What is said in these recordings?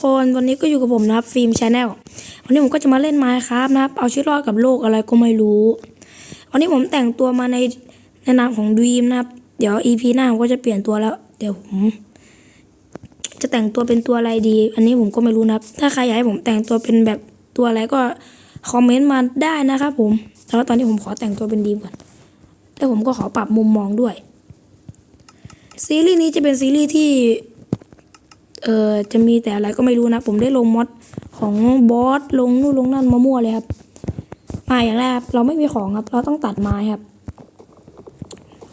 คนวันนี้ก็อยู่กับผมนะครับฟิล์มชาแนลวันนี้ผมก็จะมาเล่นไม้ครับนะครับ เอาชีวิตรอดกับโลกอะไรก็ไม่รู้ วันนี้ผมแต่งตัวมาในในนามของดีมนะครับ เดี๋ยว EP หน้าผมก็จะเปลี่ยนตัวแล้ว เดี๋ยวผมจะแต่งตัวเป็นตัวอะไรดี อันนี้ผมก็ไม่รู้นะครับ ถ้าใครอยากให้ผมแต่งตัวเป็นแบบตัวอะไรก็คอมเมนต์มาได้นะครับผม แต่ว่าตอนนี้ผมขอแต่งตัวเป็นดีมก่อนแล้วผมก็ขอปรับมุมมองด้วย ซีรีส์นี้จะเป็นซีรีส์ที่ เอ่อจะมีแต่อะไรก็ไม่รู้นะ ผมได้ลงมอดของบอสลงนู่นลงนั่นมามั่วเลยครับมาอย่างแรกรเราไม่มีของครับ เราต้องตัดไม้ครับ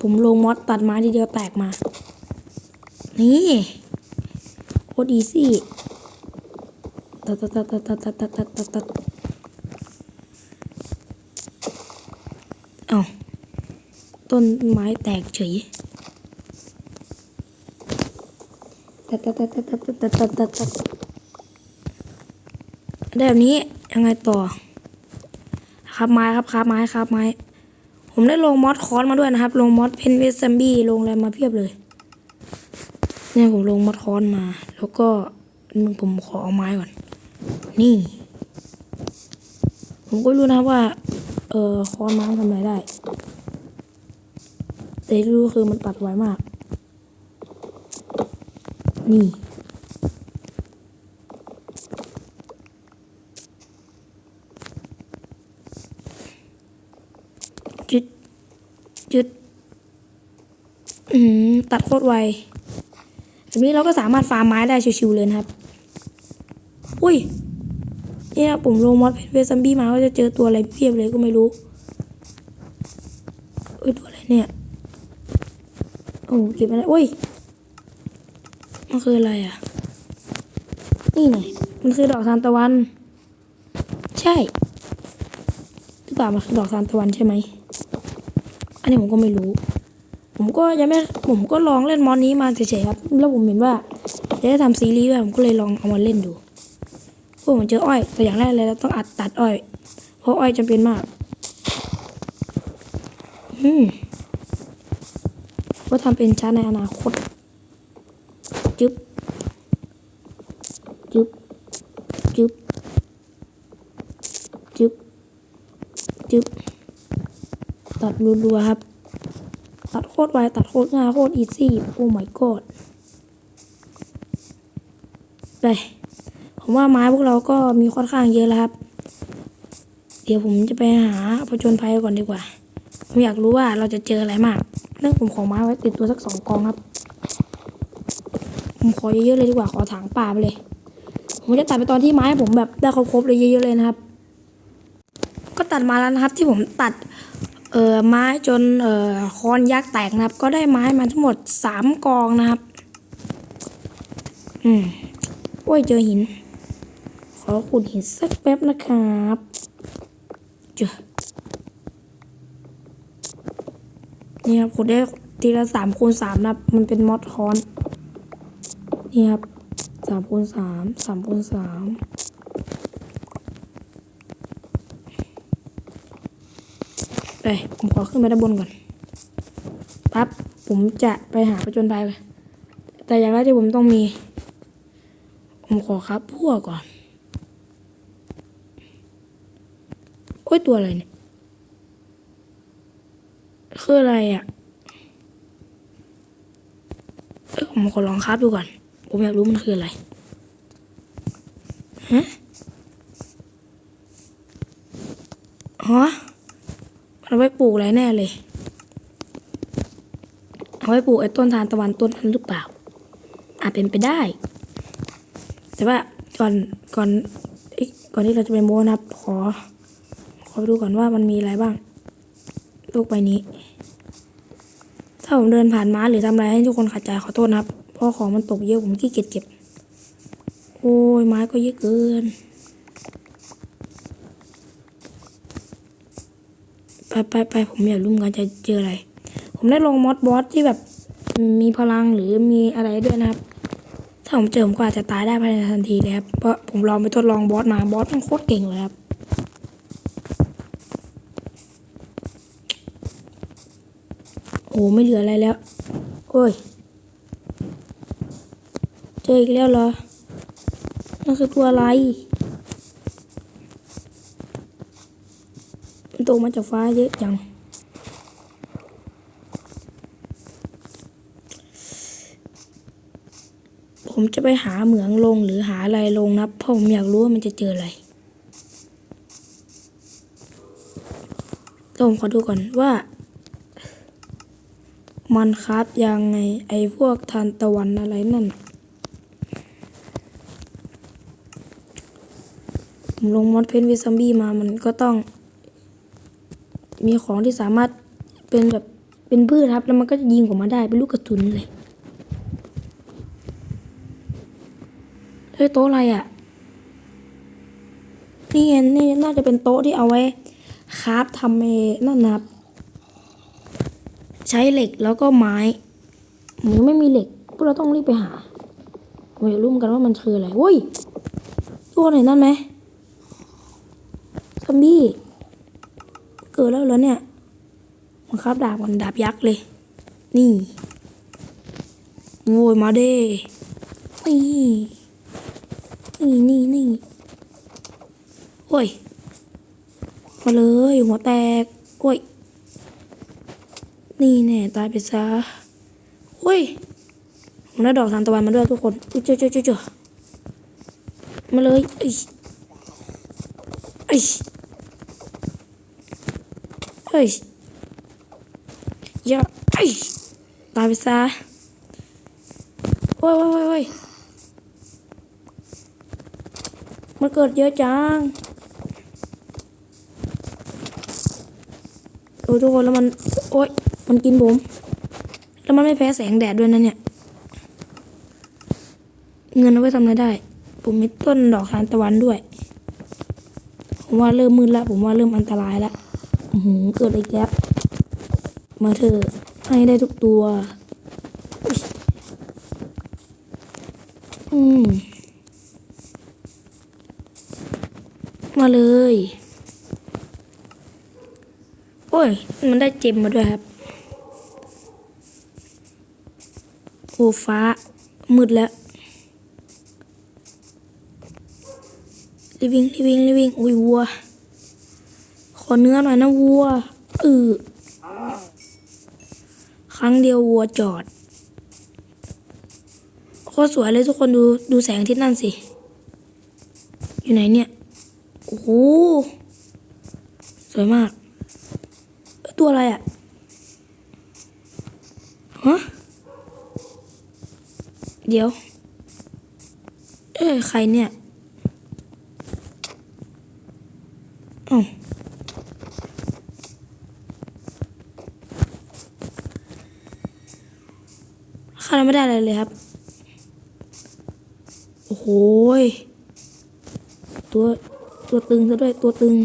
ผมลงมอดตัดไม้ทีเดียวแตกมา นี่โคตรอีซี่ตัดตัดตัดตัดตัดตัดตัดตัดตัดเอาต้นไม้แตกเฉย ได้แบบนี้ยังไงต่อ ครับไม้ครับครับไม้ครับไม้ ผมได้ลงมอดคอนมาด้วยนะครับ ลงมอดเพนเวสซัมบี้ลงอะไรมาเพียบเลย เนี่ยผมลงมอดคอนมา แล้วก็มึงผมขอเอาไม้ก่อน นี่ ผมก็รู้นะว่า เออคอนไม้ทำอะไรได้ แต่รู้คือมันตัดไวมาก นี่จุดจุดอืม ตัดโคตรไวแบบนี้เราก็สามารถฟาร์มไม้ได้ชิวๆเลยนะครับ อุ้ยเนี่ยผมลงมอดเพชรเวซัมบี้มาก็จะเจอตัวอะไรเพียบเลยก็ไม่รู้เอ้ยตัวอะไรเนี่ย โอ้เก็บไม่ได้อุ้ย มันคืออะไรอะ นี่ไง มันคือดอกทานตะวัน ใช่หรือเปล่ามันคือดอกทานตะวันใช่ไหม อันนี้ผมก็ไม่รู้ ผมก็ยังไม่ ผมก็ลองเล่นมอนนี้มาเฉยๆครับ แล้วผมเห็นว่าจะได้ทำซีรีส์ด้วยผมก็เลยลองเอามาเล่นดูพวกผมเจออ้อยแต่อย่างแรกเลยเราต้องอัดตัดอ้อย เพราะอ้อยจำเป็นมาก อืมว่าทำเป็นชาในอนาคต จึ๊บจึ๊บจึ๊บจึ๊บจึ๊บตัดรัวๆครับ ตัดโคตรไวตัดโคตรง่ายโคตรอีซี่โอ้ my god ไปผมว่าไม้พวกเราก็มีค่อนข้างเยอะแล้วครับ เดี๋ยวผมจะไปหาผจญภัยก่อนดีกว่า ผมอยากรู้ว่าเราจะเจออะไรมาก เรื่องผมขอไม้ไว้ติดตัวสักสองกองครับ ผมขอเยอะๆเลยดีกว่าขอถางป่าไปเลย ผมจะตัดไปตอนที่ไม้ผมแบบได้ครบๆเลยเยอะๆเลยนะครับ ก็ตัดมาแล้วนะครับที่ผมตัดเอ่อไม้จนเอ่อคอนยักษ์แตกนะครับ ก็ได้ไม้มาทั้งหมดสามกองนะครับ อืมโอ้ยเจอหิน ขอขุดหินสักแป๊บนะครับเจอนี่ครับขุดได้ทีละสามคูณสามนะครับ มันเป็นมอดคอน นี่ครับสามคูณสามสามคูณสามไปผมขอขึ้นไปด้านบนก่อนปั๊บผมจะไปหาประจนภัยไปแต่อย่างแรกที่ผมต้องมี ผมขอครับพวกก่อน โอ้ยตัวอะไรเนี่ย คืออะไรอะเอ้ยผมขอลองครับดูก่อน ผมอยากรู้มันคืออะไร ฮะฮะมันเอาไว้ปลูกอะไรแน่เลย เอาไว้ปลูกไอ้ต้นทานตะวันต้นนั้นหรือเปล่า อาจเป็นไปได้ แต่ว่าก่อนก่อนก่อนที่เราจะไปโม้นะครับ ขอ ขอดูก่อนว่ามันมีอะไรบ้างโลกใบนี้ ถ้าผมเดินผ่านม้าหรือทำอะไรให้ทุกคนขัดใจขอโทษนะครับ พราะของมันตกเยอะผมขี้เกียจเก็บ โอ้ยไม้ก็เยอะเกินไปไปไปผมอยากรู้มันจะเจออะไร ผมได้ลงมอดบอสที่แบบมีพลังหรือมีอะไรด้วยนะครับ ถ้าผมเจอผมก็อาจจะตายได้ภายในทันทีเลยครับ เพราะผมลองไปทดลองบอสมาบอสมันโคตรเก่งเลยครับโอ้ไม่เหลืออะไรแล้ว โอ้ย เจออีกแล้วเหรอมันคือตัวอะไร มันตกมาจากฟ้าเยอะจัง ผมจะไปหาเหมืองลงหรือหาอะไรลงนะเพราะผมอยากรู้ว่ามันจะเจออะไรแต่ผมขอดูก่อนว่า มันครับยังไงไอ้พวกทานตะวันอะไรนั่น ผมลงมอดเพนวิซัมบี้มามันก็ต้อง มีของที่สามารถเป็นแบบเป็นพืชครับ แล้วมันก็จะยิงออกมาได้เป็นลูกกระสุนเลยเฮ้ยโต๊ะอะไรอะ่ะ นี่ไงนี่น่าจะเป็นโต๊ะที่เอาไว้คราฟทำเอนั่นนะครับ ใช้เหล็กแล้วก็ไม้ผมยังไม่มีเหล็กพวกเราต้องรีบไปหาผมอยากรู้เหมือนกันว่ามันคืออะไรเฮ้ยตัวไหนนั่นไหม ซอมบี้ เกิดแล้วเหรอเนี่ยมันครับดาบก่อนดาบยักษ์เลย นี่โวยมาเด้นี่นี่นี่นี่โอ้ย มาเลย หัวแตก โอ้ย นี่แน่ตายไปซะโอ้ยผมได้ดอกทานตะวันมาด้วยทุกคนอุ๊ยเจ้าเจ้าเจ้ามาเลยไอ้ไอ้ เฮ้ยอย่าไอ้ยตายไปซะโอ้ยโอ้ยโอ้ยโอ้ยมันเกิดเยอะจังโอ้ทุกคนแล้วมัน โอ้ยมันกินผม แล้วมันไม่แพ้แสงแดดด้วยนะเนี่ย เงินเอาไว้ทำอะไรได้ ผมมีต้นดอกทานตะวันด้วย ผมว่าเริ่มมืดแล้ว ผมว่าเริ่มอันตรายแล้ว เกิดอีกแล้วมาเถอะให้ได้ทุกตัว อืม มาเลย โอ้ย มันได้เจมมาด้วยครับ โอ้ฟ้า มืดแล้วรีวิงรีวิงรีวิงโอ้ยวัว อเนื้อหน่อยนะวัวเออครั้งเดียววัวจอดโคตรสวยเลยทุกคนดูดูแสงที่นั่นสิ อยู่ไหนเนี่ย โอ้โห สวยมาก ตัวอะไรอะฮะเดี๋ยว เอ้ยใครเนี่ย ข้าไม่ได้อะไรเลยครับ โอ้โหตัวตัวตึงซะด้วยตัวตึง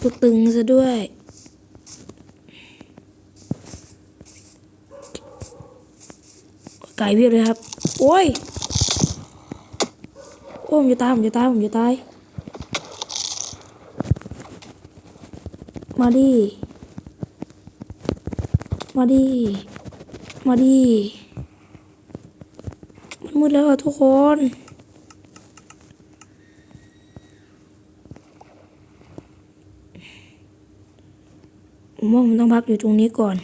ตัวตึงซะด้วยไก่เพียบเลยครับ โอ้ยโอ้ยผมจะตายผมจะตายผมจะตายมาดิ มาดิ มาดิมันมืดแล้วอะทุกคนผมว่าผมต้องพักอยู่ตรงนี้ก่อน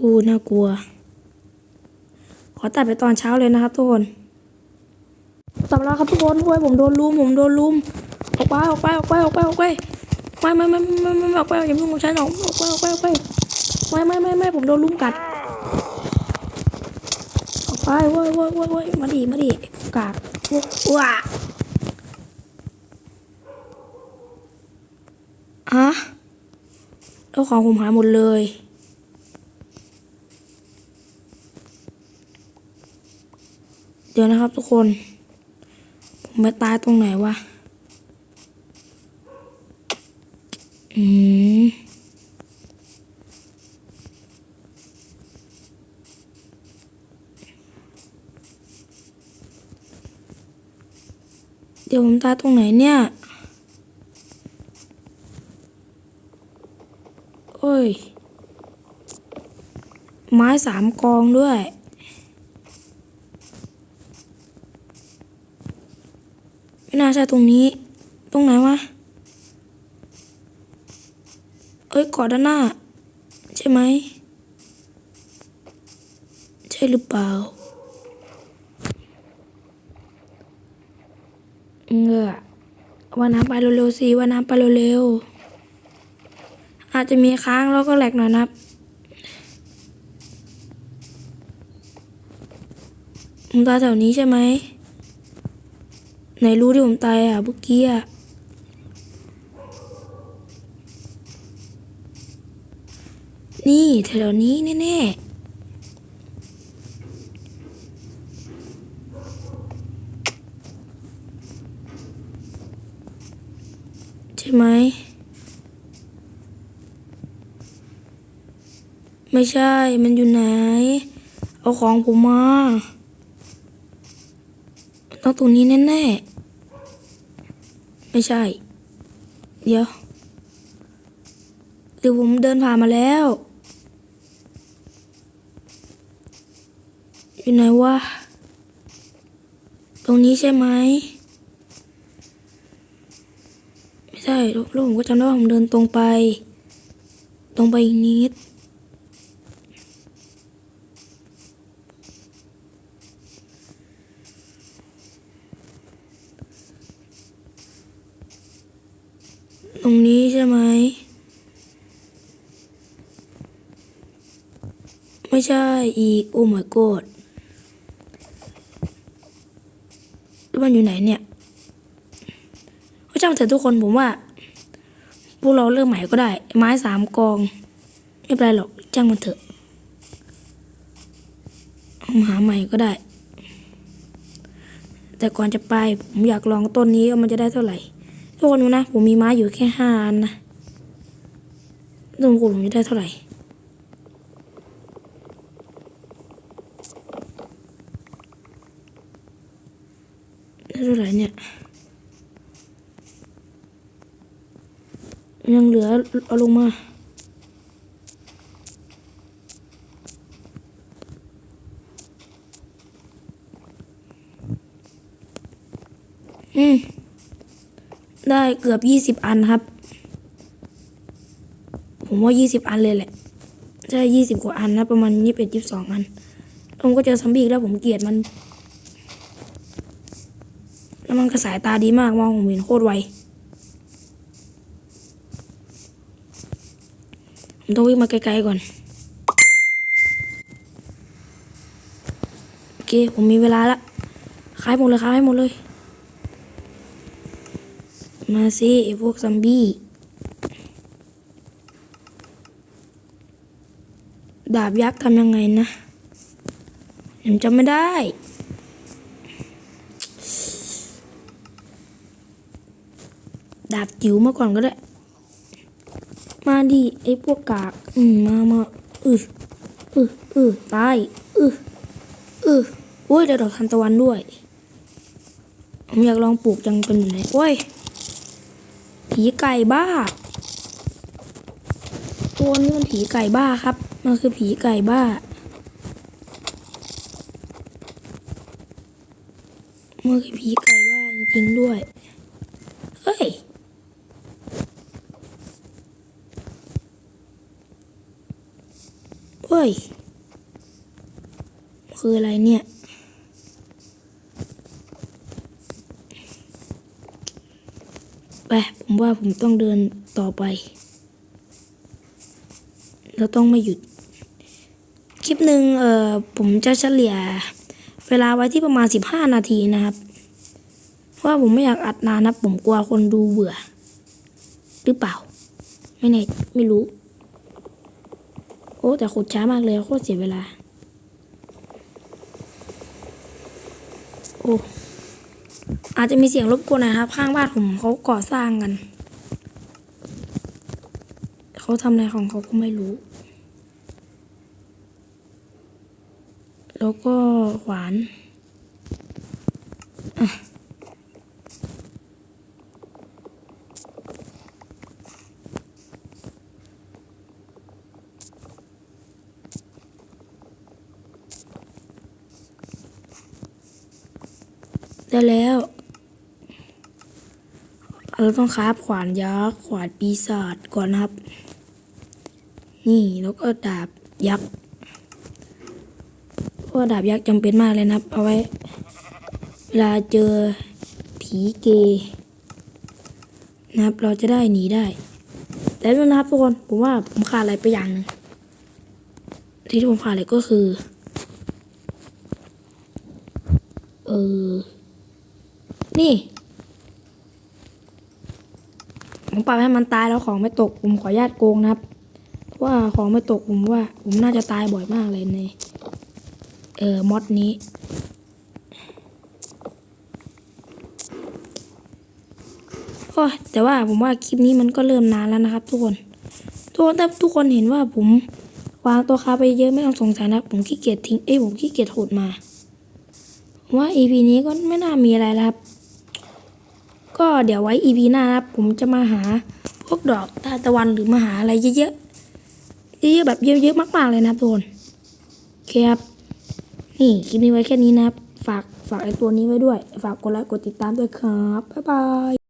อู้น่ากลัว ขอตัดไปตอนเช้าเลยนะครับทุกคนตัดแล้วครับทุกคนโอ้ยผมโดนลุมผมโดนลุมออกไปออกไปออกไปออกไปออกไปไม่ไม่ไม่ไม่ไม่ออกไปอย่าพุ่งของฉันออกออกไปออกไปออกไป ไม่ไม่ไม่ไม่ผมโดนลุมกัดออกไปโว้ยโว้ยโว้ยโว้ยมาดิมาดิไอ้พวกากว้าอะแล้วของผมหายหมดเลยเดี๋ยวนะครับทุกคน ผมไปตายตรงไหนวะ อืม เดี๋ยวผมตาตรงไหนเนี่ย โอ้ย ไม้สามกองด้วย ไม่น่าใช่ตรงนี้ ตรงไหนวะ เอ้ยกอดด้านหน้า ใช่ไหม ใช่หรือเปล่า เงือว่าน้ำไปเร็วๆสิว่าน้ำไปเร็วๆอาจจะมีค้างแล้วก็แหลกหน่อยนะครับผมตายแถวนี้ใช่ไหมไหนรู้ที่ผมตายอะเมื่อกี้อะนี่แถวนี้แน่ๆ ใช่ไหม ไม่ใช่ มันอยู่ไหน เอาของผมมา ต้องตรงนี้แน่ๆ ไม่ใช่ เดี๋ยวหรือผมเดินผ่านมาแล้ว อยู่ไหนวะ ตรงนี้ใช่ไหม ไม่ใช่แล้วผมก็จำได้ว่าผมเดินตรงไป ตรงไปอีกนิดตรงนี้ใช่ไหม ไม่ใช่อีก โอ้ my god แล้วมันอยู่ไหนเนี่ย ช่างเถอะทุกคนผมว่า พวกเราเริ่มใหม่ก็ได้ ไม้สามกอง ไม่เป็นไรหรอกจ้างมันเถอะเอมาหาใหม่ก็ได้ แต่ก่อนจะไปผมอยากลองต้นนี้ว่ามันจะได้เท่าไหร่ ทุกคนดูนะ ผมมีไม้อยู่แค่ห้าอันนะต้นคูณผมจะได้เท่าไหร่ได้เท่าไหร่เนี่ย ยังเหลือเอาลงมาอืมได้เกือบยี่สิบอันครับ ผมว่ายี่สิบอันเลยแหละใช่ยี่สิบกว่าอันนะประมาณยี่สิบเอ็ดยี่สิบสองอันผมก็เจอซัมบี้แล้วผมเกลียดมัน แล้วมันก็สายตาดีมากมองผมเห็นโคตรไว ผม ต้องวิ่งมาไกลๆก่อน โอเค ผมมีเวลาละขายหมดเลยขายหมดเลย มาสิไอพวกซัมบี้ ดาบยักษ์ทำยังไงนะผมจำไม่ได้ดาบจิ๋วมาก่อนก็ได้ มาดิไอ้พวกกากอืมมามาอืออืออือตายอืออือโอ้ยได้ดอกทานตะวันด้วย ผมอยากลองปลูกจังเป็นอยู่ไหนโอ้ยผีไก่บ้าตัวนี้มันผีไก่บ้าครับ มันคือผีไก่บ้า มันคือผีไก่บ้าจริงๆด้วย เฮ้ย เฮ้ย คืออะไรเนี่ย ไป ผมว่าผมต้องเดินต่อไป เราต้องไม่หยุด คลิปหนึ่งเอ่อ ผมจะเฉลี่ย เวลาไว้ที่ประมาณ 15 นาทีนะครับ เพราะว่าผมไม่อยากอัดนานนะ ผมกลัวคนดูเบื่อ หรือเปล่า ไม่แน่ไม่รู้ โอ้ แต่ขุดช้ามากเลยโคตรเสียเวลา โอ้อาจจะมีเสียงรบกวนนะครับ ข้างบ้านผมเขาก่อสร้างกัน เขาทำอะไรของเขาก็ไม่รู้ แล้วก็หวาน ได้แล้วเราต้องคราฟขวานยักษ์ขวานปีศาจก่อนนะครับ นี่แล้วก็ดาบยักษ์เพราะดาบยักษ์จำเป็นมากเลยนะครับ เอาไว้ เวลาเจอผีเกย์นะครับ เราจะได้หนีได้ แต่ด้วนะครับทุกคนผมว่าผมขาดอะไรไปอย่างหนึ่งที่ผมขาดเลยก็คือ เออ นี่ ผมปรับให้มันตายแล้วของไม่ตก ผมขออนุญาตโกงนะครับ ว่าของไม่ตกผมว่า ผมน่าจะตายบ่อยมากเลยใน เออมอดนี้ โอ้แต่ว่าผมว่าคลิปนี้มันก็เริ่มนานแล้วนะครับทุกคนทุกคนถ้าทุกคนเห็นว่าผมวางตัวคาไปเยอะไม่ต้องสงสัยนะผมขี้เกียจทิ้งเอ้ยผมขี้เกียจโหดมาว่า EP นี้ก็ไม่น่ามีอะไรแล้วครับ ก็เดี๋ยวไว้ EP หน้านะครับผมจะมาหาพวกดอกทาตะวันหรือมาหาอะไรเยอะๆเยอะๆแบบเยอะๆมากๆเลยนะครับทุกคนโอเคครับนี่คลิปนี้ไว้แค่นี้นะครับ ฝากฝากไอตัวนี้ไว้ด้วย ฝากกดไลค์กดติดตามด้วยครับ บ๊ายบาย